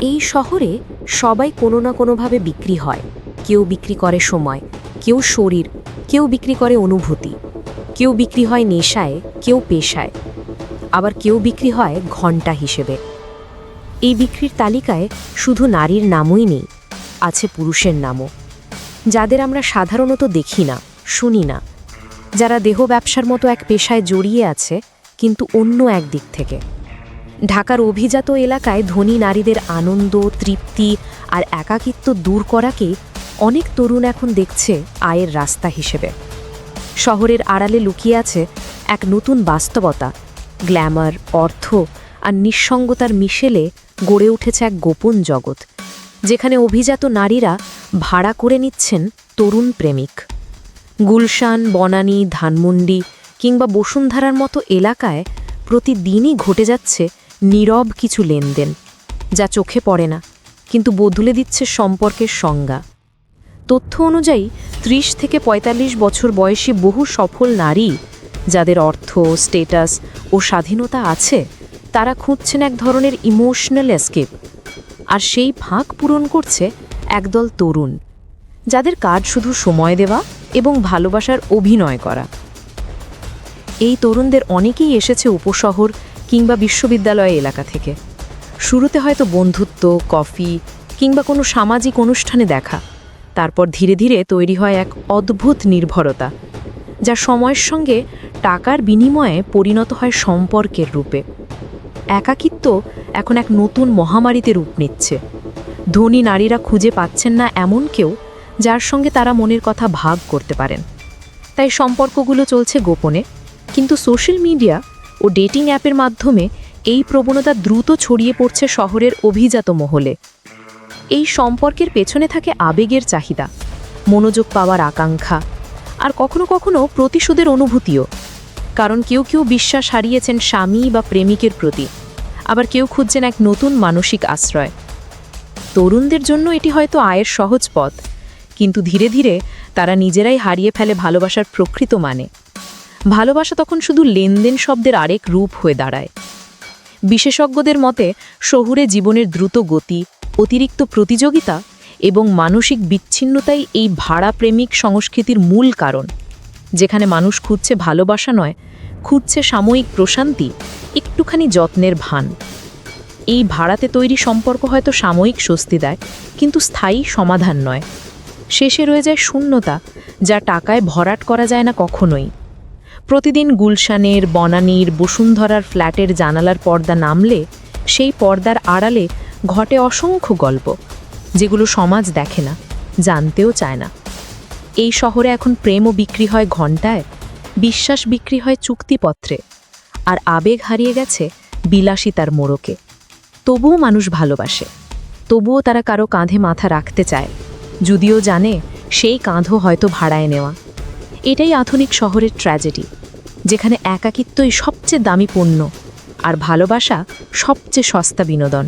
এই শহরে সবাই কোনো না কোনোভাবে বিক্রি হয়। কেউ বিক্রি করে সময়, কেউ শরীর, কেউ বিক্রি করে অনুভূতি। কেউ বিক্রি হয় নেশায়, কেউ পেশায়। আবার কেউ বিক্রি হয় ঘণ্টা হিসেবে। এই বিক্রির তালিকায় শুধু নারীর নামই নেই, আছে পুরুষের নামও। যাদের আমরা সাধারণত দেখি না, শুনি না। যারা দেহ ব্যবসার মতো এক পেশায় জড়িয়ে আছে কিন্তু অন্য এক দিক থেকে। ঢাকার অভিজাত এলাকায় ধনী নারীদের আনন্দ, তৃপ্তি আর একাকিত্ব দূর করাকে অনেক তরুণ এখন দেখছে আয়ের রাস্তা হিসেবে। শহরের আড়ালে লুকিয়ে আছে এক নতুন বাস্তবতা। গ্ল্যামার, অর্থ আর নিঃসঙ্গতার মিশেলে গড়ে উঠেছে এক গোপন জগৎ, যেখানে অভিজাত নারীরা ভাড়া করে নিচ্ছেন তরুণ প্রেমিক। গুলশান, বনানী, ধানমন্ডি কিংবা বসুন্ধরার মতো এলাকায় প্রতিদিনই ঘটে যাচ্ছে নীরব কিছু লেনদেন, যা চোখে পড়ে না, কিন্তু বদলে দিচ্ছে সম্পর্কের সংজ্ঞা। তথ্য অনুযায়ী, ত্রিশ থেকে ৪৫ বছর বয়সী বহু সফল নারী, যাদের অর্থ, স্টেটাস ও স্বাধীনতা আছে, তারা খুঁজছেন এক ধরনের ইমোশনাল এসকেপ। আর সেই ফাঁক পূরণ করছে একদল তরুণ, যাদের কাজ শুধু সময় দেওয়া এবং ভালোবাসার অভিনয় করা। এই তরুণদের অনেকেই এসেছে উপশহর কিংবা বিশ্ববিদ্যালয় এলাকা থেকে। শুরুতে হয়তো বন্ধুত্ব, কফি কিংবা কোনো সামাজিক অনুষ্ঠানে দেখা। তারপর ধীরে ধীরে তৈরি হয় এক অদ্ভুত নির্ভরতা, যা সময়ের সঙ্গে টাকার বিনিময়ে পরিণত হয় সম্পর্কের রূপে। একাকিত্ব এখন এক নতুন মহামারীতে রূপ নিচ্ছে। ধনী নারীরা খুঁজে পাচ্ছেন না এমন কেউ যার সঙ্গে তারা মনের কথা ভাগ করতে পারেন। তাই সম্পর্কগুলো চলছে গোপনে। কিন্তু সোশ্যাল মিডিয়া ও ডেটিং অ্যাপের মাধ্যমে এই প্রবণতা দ্রুত ছড়িয়ে পড়ছে শহরের অভিজাত মহলে। এই সম্পর্কের পেছনে থাকে আবেগের চাহিদা, মনোযোগ পাওয়ার আকাঙ্ক্ষা, আর কখনো কখনো প্রতিশোধের অনুভূতিও। কারণ কেউ কেউ বিশ্বাস হারিয়েছেন স্বামী বা প্রেমিকের প্রতি, আবার কেউ খুঁজছেন এক নতুন মানসিক আশ্রয়। তরুণদের জন্য এটি হয়তো আয়ের সহজ পথ, কিন্তু ধীরে ধীরে তারা নিজেরাই হারিয়ে ফেলে ভালোবাসার প্রকৃত মানে। ভালোবাসা তখন শুধু লেনদেন শব্দের আরেক রূপ হয়ে দাঁড়ায়। বিশেষজ্ঞদের মতে, শহুরে জীবনের দ্রুত গতি, অতিরিক্ত প্রতিযোগিতা এবং মানসিক বিচ্ছিন্নতাই এই ভাড়া প্রেমিক সংস্কৃতির মূল কারণ। যেখানে মানুষ খুঁজছে ভালোবাসা নয়, খুঁজছে সাময়িক প্রশান্তি, একটুখানি যত্নের ভান। এই ভাড়াতে তৈরি সম্পর্ক হয়তো সাময়িক স্বস্তি দেয়, কিন্তু স্থায়ী সমাধান নয়। শেষে রয়ে যায় শূন্যতা, যা টাকায় ভরাট করা যায় না কখনোই। প্রতিদিন গুলশানের, বনানীর, বসুন্ধরার ফ্ল্যাটের জানালার পর্দা নামলে সেই পর্দার আড়ালে ঘটে অসংখ্য গল্প, যেগুলো সমাজ দেখে না, জানতেও চায় না। এই শহরে এখন প্রেমও বিক্রি হয় ঘণ্টায়, বিশ্বাস বিক্রি হয় চুক্তিপত্রে, আর আবেগ হারিয়ে গেছে বিলাসিতার মোড়কে। তবুও মানুষ ভালোবাসে, তবুও তারা কারও কাঁধে মাথা রাখতে চায়, যদিও জানে সেই কাঁধও হয়তো ভাড়ায় নেওয়া। এটাই আধুনিক শহরের ট্র্যাজেডি যেখানে একাকিত্বই সবচেয়ে দামি পণ্য আর ভালোবাসা সবচেয়ে সস্তা বিনোদন।